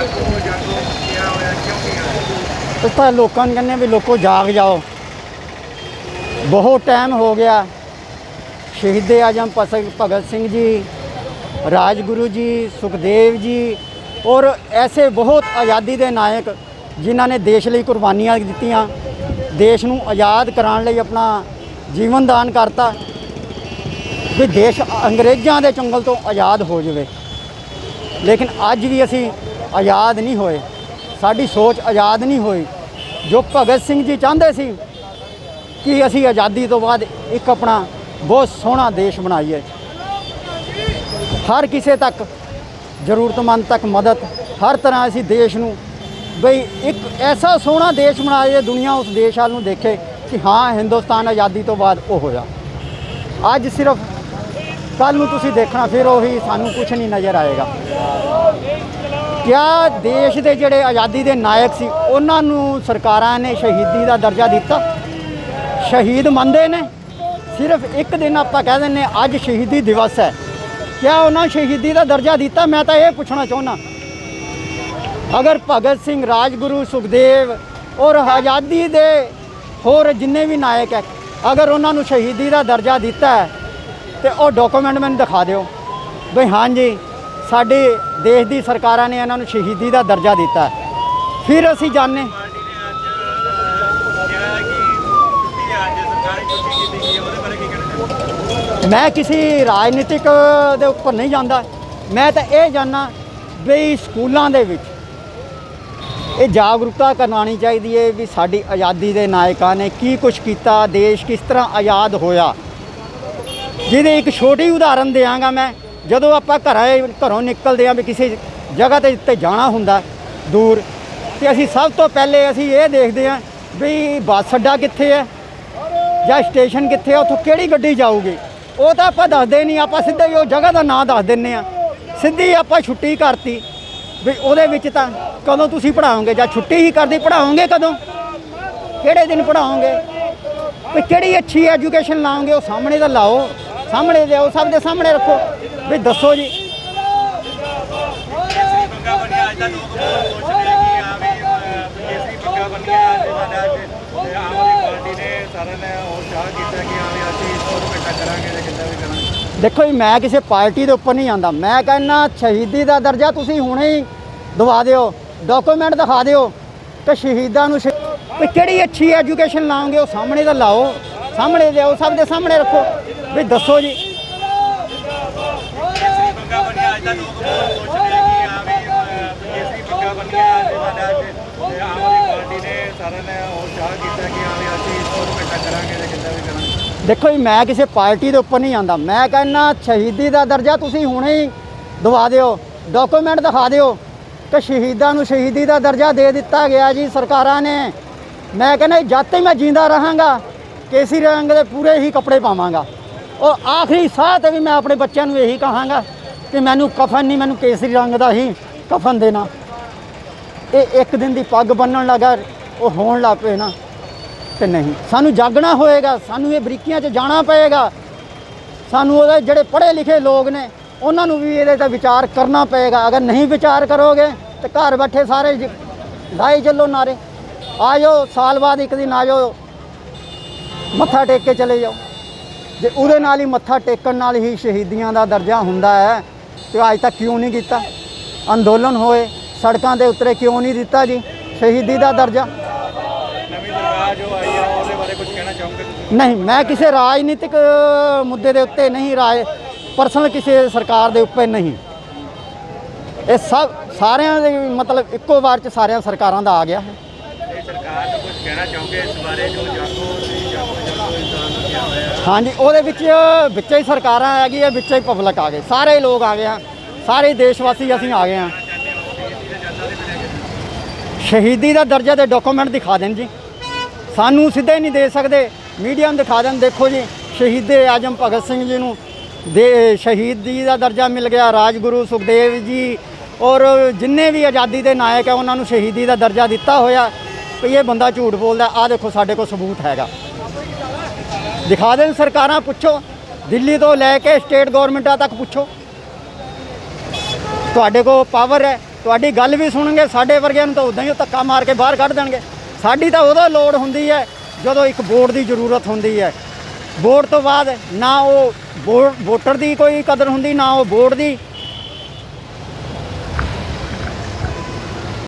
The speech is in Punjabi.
ਜਾਗੋ ਜਾਗੋ ਕਿਹਾ ਹੋਇਆ ਕਿਉਂ ਨਹੀਂ ਆਇਆ ਇਸ ਤਾਂ ਲੋਕਾਂ ਨੂੰ ਕਹਿੰਦੇ ਵੀ ਲੋਕੋ ਜਾਗ ਜਾਓ। ਬਹੁਤ ਟਾਈਮ ਹੋ ਗਿਆ। ਸ਼ਹੀਦੇ ਆਜਮ ਭਸ- ਭਗਤ ਸਿੰਘ ਜੀ, ਰਾਜਗੁਰੂ ਜੀ, ਸੁਖਦੇਵ ਜੀ ਔਰ ਐਸੇ ਬਹੁਤ ਆਜ਼ਾਦੀ ਦੇ ਨਾਇਕ ਜਿਨ੍ਹਾਂ ਨੇ ਦੇਸ਼ ਲਈ ਕੁਰਬਾਨੀਆਂ ਦਿੱਤੀਆਂ, ਦੇਸ਼ ਨੂੰ ਆਜ਼ਾਦ ਕਰਾਉਣ ਲਈ ਆਪਣਾ ਜੀਵਨ ਦਾਨ ਕਰਤਾ ਵੀ ਦੇਸ਼ ਅੰਗਰੇਜ਼ਾਂ ਦੇ ਚੰਗਲ ਤੋਂ ਆਜ਼ਾਦ ਹੋ ਜਾਵੇ। ਲੇਕਿਨ ਅੱਜ ਵੀ ਅਸੀਂ ਆਜ਼ਾਦ ਨਹੀਂ ਹੋਏ। ਸਾਡੀ ਸੋਚ ਆਜ਼ਾਦ ਨਹੀਂ ਹੋਈ। ਜੋ ਭਗਤ ਸਿੰਘ ਜੀ ਚਾਹੁੰਦੇ ਸੀ ਕਿ ਅਸੀਂ ਆਜ਼ਾਦੀ ਤੋਂ ਬਾਅਦ ਇੱਕ ਆਪਣਾ ਬਹੁਤ ਸੋਹਣਾ ਦੇਸ਼ ਬਣਾਈਏ। ਹਰ ਕਿਸੇ ਤੱਕ ਜ਼ਰੂਰਤਮੰਦ ਤੱਕ ਮਦਦ, ਹਰ ਤਰ੍ਹਾਂ ਅਸੀਂ ਦੇਸ਼ ਨੂੰ ਬਈ ਇੱਕ ਐਸਾ ਸੋਹਣਾ ਦੇਸ਼ ਬਣਾਈਏ ਦੁਨੀਆ ਉਸ ਦੇਸ਼ ਵੱਲ ਨੂੰ ਦੇਖੇ ਕਿ ਹਾਂ, ਹਿੰਦੁਸਤਾਨ ਆਜ਼ਾਦੀ ਤੋਂ ਬਾਅਦ ਉਹ ਹੋਇਆ। ਅੱਜ ਸਿਰਫ ਕੱਲ ਨੂੰ ਤੁਸੀਂ ਦੇਖਣਾ, ਫਿਰ ਉਹੀ ਸਾਨੂੰ ਕੁਝ ਨਹੀਂ ਨਜ਼ਰ ਆਏਗਾ। ਕਿਆ ਦੇਸ਼ ਦੇ ਜਿਹੜੇ ਆਜ਼ਾਦੀ ਦੇ ਨਾਇਕ ਸੀ, ਉਹਨਾਂ ਨੂੰ ਸਰਕਾਰਾਂ ਨੇ ਸ਼ਹੀਦੀ ਦਾ ਦਰਜਾ ਦਿੱਤਾ? ਸ਼ਹੀਦ ਮੰਨਦੇ ਨੇ? ਸਿਰਫ ਇੱਕ ਦਿਨ ਆਪਾਂ ਕਹਿ ਦਿੰਨੇ ਅੱਜ ਸ਼ਹੀਦੀ ਦਿਵਸ ਹੈ। ਕਿਆ ਉਹਨਾਂ ਨੂੰ ਸ਼ਹੀਦੀ ਦਾ ਦਰਜਾ ਦਿੱਤਾ? ਮੈਂ ਤਾਂ ਇਹ ਪੁੱਛਣਾ ਚਾਹੁੰਦਾ। ਅਗਰ ਭਗਤ ਸਿੰਘ, ਰਾਜਗੁਰੂ, ਸੁਖਦੇਵ ਔਰ ਆਜ਼ਾਦੀ ਦੇ ਹੋਰ ਜਿੰਨੇ ਵੀ ਨਾਇਕ ਹੈ, ਅਗਰ ਉਹਨਾਂ ਨੂੰ ਸ਼ਹੀਦੀ ਦਾ ਦਰਜਾ ਦਿੱਤਾ ਹੈ, ਤੇ ਉਹ ਡਾਕੂਮੈਂਟ ਮੈਨੂੰ ਦਿਖਾ ਦਿਓ। ਬਈ ਹਾਂਜੀ ਸਾਡੇ ਦੇਸ਼ ਦੀ ਸਰਕਾਰਾਂ ਨੇ ਇਹਨਾਂ ਨੂੰ ਸ਼ਹੀਦੀ ਦਾ ਦਰਜਾ ਦਿੱਤਾ। ਫਿਰ ਅਸੀਂ ਜਾਣੇ। ਮੈਂ ਕਿਸੇ ਰਾਜਨੀਤਿਕ ਦੇ ਉੱਪਰ ਨਹੀਂ ਜਾਂਦਾ। ਮੈਂ ਤਾਂ ਇਹ ਜਾਣਨਾ ਵੀ ਸਕੂਲਾਂ ਦੇ ਵਿੱਚ ਇਹ ਜਾਗਰੂਕਤਾ ਕਰਵਾਉਣੀ ਚਾਹੀਦੀ ਹੈ ਵੀ ਸਾਡੀ ਆਜ਼ਾਦੀ ਦੇ ਨਾਇਕਾਂ ਨੇ ਕੀ ਕੁਝ ਕੀਤਾ, ਦੇਸ਼ ਕਿਸ ਤਰ੍ਹਾਂ ਆਜ਼ਾਦ ਹੋਇਆ। ਜਿਹਦੇ ਇੱਕ ਛੋਟੀ ਉਦਾਹਰਨ ਦਿਆਂਗਾ ਮੈਂ। ਜਦੋਂ ਆਪਾਂ ਘਰਾਂ ਘਰੋਂ ਨਿਕਲਦੇ ਆਂ ਵੀ ਕਿਸੇ ਜਗ੍ਹਾ ਤੇ ਤੇ ਜਾਣਾ ਹੁੰਦਾ ਦੂਰ, ਤੇ ਅਸੀਂ ਸਭ ਤੋਂ ਪਹਿਲੇ ਅਸੀਂ ਇਹ ਦੇਖਦੇ ਆਂ ਵੀ ਬੱਸ ਅੱਡਾ ਕਿੱਥੇ ਹੈ ਜਾਂ ਸਟੇਸ਼ਨ ਕਿੱਥੇ ਆ ਉੱਥੋਂ ਕਿਹੜੀ ਗੱਡੀ ਜਾਊਗੀ। ਉਹ ਤਾਂ ਆਪਾਂ ਦੱਸਦੇ ਨਹੀਂ, ਆਪਾਂ ਸਿੱਧਾ ਹੀ ਉਹ ਜਗ੍ਹਾ ਦਾ ਨਾਂ ਦੱਸ ਦਿੰਨੇ ਆ ਸਿੱਧੀ ਆਪਾਂ ਛੁੱਟੀ ਕਰਤੀ ਵੀ ਉਹਦੇ ਵਿੱਚ ਤਾਂ ਕਦੋਂ ਤੁਸੀਂ ਪੜਾਓਗੇ ਜਾਂ ਛੁੱਟੀ ਹੀ ਕਰਦੀ ਪੜਾਓਗੇ ਕਦੋਂ? ਕਿਹੜੇ ਦਿਨ ਪੜਾਓਗੇ ਵੀ ਕਿਹੜੀ ਅੱਛੀ ਐਜੂਕੇਸ਼ਨ ਲਾਓਗੇ, ਉਹ ਸਾਹਮਣੇ ਤਾਂ ਲਾਓ, ਸਾਹਮਣੇ ਲਿਆਓ, ਸਭ ਦੇ ਸਾਹਮਣੇ ਰੱਖੋ। ਵੀ ਦੱਸੋ ਜੀ। ਦੇਖੋ ਜੀ, ਮੈਂ ਕਿਸੇ ਪਾਰਟੀ ਦੇ ਉੱਪਰ ਨਹੀਂ ਜਾਂਦਾ ਮੈਂ ਕਹਿੰਦਾ, ਸ਼ਹੀਦੀ ਦਾ ਦਰਜਾ ਤੁਸੀਂ ਹੁਣੇ ਹੀ ਦਵਾ ਦਿਓ। ਡਾਕੂਮੈਂਟ ਦਿਖਾ ਦਿਓ ਤੇ ਸ਼ਹੀਦਾਂ ਨੂੰ ਸ਼ਹੀ- ਵੀ ਕਿਹੜੀ ਅੱਛੀ ਐਜੂਕੇਸ਼ਨ ਲਾਓਗੇ, ਉਹ ਸਾਹਮਣੇ ਦਾ ਲਾਓ। ਸਾਹਮਣੇ ਲਿਆਓ, ਸਭ ਦੇ ਸਾਹਮਣੇ ਰੱਖੋ। ਵੀ ਦੱਸੋ ਜੀ। ਅੱਜ ਦਾ ਲੋਕ ਬਹੁਤ ਖੁਸ਼ ਨੇ ਕਿ ਆ ਵੀ ਅਹ, ਕੇਸਰੀ ਪੱਗਾ ਬਣਿਆ ਅੱਜ ਸਾਡਾ ਅੱਜ ਆਮ ਆਦਮੀ ਪਾਰਟੀ ਨੇ ਸਾਰਿਆਂ ਨੇ ਉਹ ਕੀਤਾ ਕਿ ਆ ਵੀ ਅਸੀਂ ਸੋਚ ਇਕੱਠਾ ਕਰਾਂਗੇ ਤੇ ਕਿੱਦਾਂ ਵੀ ਕਰਾਂਗੇ। ਦੇਖੋ ਜੀ ਮੈਂ ਕਿਸੇ ਪਾਰਟੀ ਦੇ ਉੱਪਰ ਨਹੀਂ ਜਾਂਦਾ ਮੈਂ ਕਹਿੰਦਾ ਸ਼ਹੀਦੀ ਦਾ ਦਰਜਾ ਤੁਸੀਂ ਹੁਣੇ ਹੀ ਦਵਾ ਦਿਓ ਡਾਕੂਮੈਂਟ ਦਿਖਾ ਦਿਓ ਕਿ ਸ਼ਹੀਦਾਂ ਨੂੰ ਸ਼ਹੀਦੀ ਦਾ ਦਰਜਾ ਦੇ ਦਿੱਤਾ ਗਿਆ ਜੀ ਸਰਕਾਰਾਂ ਨੇ। ਮੈਂ ਕਹਿੰਦਾ ਜਦ ਤੱਕ ਮੈਂ ਜਿੰਦਾ ਰਹਾਂਗਾ ਕੇਸੀ ਰੰਗ ਦੇ ਪੂਰੇ ਹੀ ਕੱਪੜੇ ਪਾਵਾਂਗਾ। ਉਹ ਆਖਰੀ ਸਾਹ ਤੇ ਵੀ ਮੈਂ ਆਪਣੇ ਬੱਚਿਆਂ ਨੂੰ ਇਹੀ ਕਹਾਂਗਾ ਕਿ ਮੈਨੂੰ ਕਫਨ ਨਹੀਂ, ਮੈਨੂੰ ਕੇਸਰੀ ਰੰਗ ਦਾ ਹੀ ਕਫਨ ਦੇਣਾ। ਇਹ ਇੱਕ ਦਿਨ ਦੀ ਪੱਗ ਬੰਨਣ ਲੱਗਾ, ਉਹ ਹੋਣ ਲੱਗ ਪਏ ਨਾ, ਤੇ ਨਹੀਂ। ਸਾਨੂੰ ਜਾਗਣਾ ਹੋਏਗਾ, ਸਾਨੂੰ ਇਹ ਬਰੀਕੀਆਂ 'ਚ ਜਾਣਾ ਪਏਗਾ। ਸਾਨੂੰ ਉਹਦੇ ਜਿਹੜੇ ਪੜ੍ਹੇ ਲਿਖੇ ਲੋਕ ਨੇ, ਉਹਨਾਂ ਨੂੰ ਵੀ ਇਹਦੇ ਤੇ ਵਿਚਾਰ ਕਰਨਾ ਪਏਗਾ। ਅਗਰ ਨਹੀਂ ਵਿਚਾਰ ਕਰੋਗੇ, ਤੇ ਘਰ ਬੈਠੇ ਸਾਰੇ ਜ- ਲਾਏ ਚੱਲੋ ਨਾਰੇ। ਆ ਜਾਓ ਸਾਲ ਬਾਅਦ ਇੱਕ ਦਿਨ ਆ ਜਾਓ ਮੱਥਾ ਟੇਕ ਕੇ ਚਲੇ ਜਾਓ। ਜੇ ਉਹਦੇ ਨਾਲ ਹੀ ਮੱਥਾ ਟੇਕਣ ਨਾਲ ਹੀ ਸ਼ਹੀਦੀਆਂ ਦਾ ਦਰਜਾ ਹੁੰਦਾ ਹੈ ਤੇ ਅੱਜ ਤੱਕ ਕਿਉਂ ਨਹੀਂ ਕੀਤਾ? ਅੰਦੋਲਨ ਹੋਏ ਸੜਕਾਂ ਤੇ ਉਤਰੇ ਕਿਉਂ ਨਹੀਂ ਦਿੱਤਾ ਜੀ? ਸ਼ਹੀਦੀ ਦਾ ਦਰਜਾ। ਨਵੀਂ ਸਰਕਾਰ ਜੋ ਆਈ ਆ ਉਹਦੇ ਬਾਰੇ ਕੁਝ ਕਹਿਣਾ ਚਾਹੋਗੇ ਨਹੀਂ ਮੈਂ ਕਿਸੇ ਰਾਜਨੀਤਿਕ ਮੁੱਦੇ ਦੇ ਉੱਤੇ ਨਹੀਂ ਰਾਏ ਪਰਸਨਲ ਕਿਸੇ ਸਰਕਾਰ ਦੇ ਉੱਪਰ ਨਹੀਂ। ਇਹ ਸਭ ਸਾਰਿਆਂ ਦੇ ਮਤਲਬ ਇੱਕੋ ਵਾਰ ਚ ਸਾਰਿਆਂ ਸਰਕਾਰਾਂ ਦਾ ਆ ਗਿਆ ਹੈ। ਇਹ ਸਰਕਾਰ ਨੂੰ ਕੁਝ ਕਹਿਣਾ ਚਾਹੋਗੇ ਇਸ ਬਾਰੇ ਜੋ ਜਾਗੋ ਜਾਗੋ ਇਨਸਾਨ ਨੂੰ ਕਿਹਾ ਹੋਇਆ ਹਾਂਜੀ, ਉਹਦੇ ਵਿੱਚ, ਵਿੱਚੇ ਹੀ ਸਰਕਾਰਾਂ ਆ ਗਈ ਹੈ ਵਿੱਚੇ ਹੀ ਪਬਲਿਕ ਆ ਗਏ। ਸਾਰੇ ਲੋਕ ਆ ਗਏ ਆ। ਸਾਰੇ ਦੇਸ਼ ਵਾਸੀ ਅਸੀਂ ਆ ਗਏ ਆ। ਸ਼ਹੀਦੀ ਦਾ ਦਰਜਾ ਦੇ ਡਾਕੂਮੈਂਟ ਦਿਖਾ ਦੇਣ ਜੀ। ਸਾਨੂੰ ਸਿੱਧੇ ਨਹੀਂ ਦੇ ਸਕਦੇ। ਮੀਡੀਆ ਨੂੰ ਦਿਖਾ ਦੇਣ, ਦੇਖੋ ਜੀ, ਸ਼ਹੀਦੇ ਆਜਮ ਭਗਤ ਸਿੰਘ ਜੀ ਨੂੰ ਦੇ, ਸ਼ਹੀਦੀ ਦਾ ਦਰਜਾ ਮਿਲ ਗਿਆ, ਰਾਜਗੁਰੂ ਸੁਖਦੇਵ ਜੀ ਔਰ ਜਿੰਨੇ ਵੀ ਆਜ਼ਾਦੀ ਦੇ ਨਾਇਕ ਹੈ ਉਹਨਾਂ ਨੂੰ ਸ਼ਹੀਦੀ ਦਾ ਦਰਜਾ ਦਿੱਤਾ ਹੋਇਆ। ਵੀ ਇਹ ਬੰਦਾ ਝੂਠ ਬੋਲਦਾ ਆ ਦੇਖੋ ਸਾਡੇ ਕੋਲ ਸਬੂਤ ਹੈਗਾ। ਦਿਖਾ ਦੇਣ ਸਰਕਾਰਾਂ, ਪੁੱਛੋ। ਦਿੱਲੀ ਤੋਂ ਲੈ ਕੇ ਸਟੇਟ ਗਵਰਨਮੈਂਟਾਂ ਤੱਕ ਪੁੱਛੋ। ਤੁਹਾਡੇ ਕੋਲ ਪਾਵਰ ਹੈ, ਤੁਹਾਡੀ ਗੱਲ ਵੀ ਸੁਣਨਗੇ, ਸਾਡੇ ਵਰਗਿਆਂ ਨੂੰ ਤਾਂ ਉਦਾਂ ਹੀ ਉਹ ਧੱਕਾ ਮਾਰ ਕੇ ਬਾਹਰ ਕੱਢ ਦੇਣਗੇ। ਸਾਡੀ ਤਾਂ ਉਦੋਂ ਲੋੜ ਹੁੰਦੀ ਹੈ, ਜਦੋਂ ਇੱਕ ਵੋਟ ਦੀ ਜ਼ਰੂਰਤ ਹੁੰਦੀ ਹੈ। ਵੋਟ ਤੋਂ ਬਾਅਦ ਨਾ ਉਹ ਵੋ- ਵੋਟਰ ਦੀ ਕੋਈ ਕਦਰ ਹੁੰਦੀ, ਨਾ ਉਹ ਵੋਟ ਦੀ।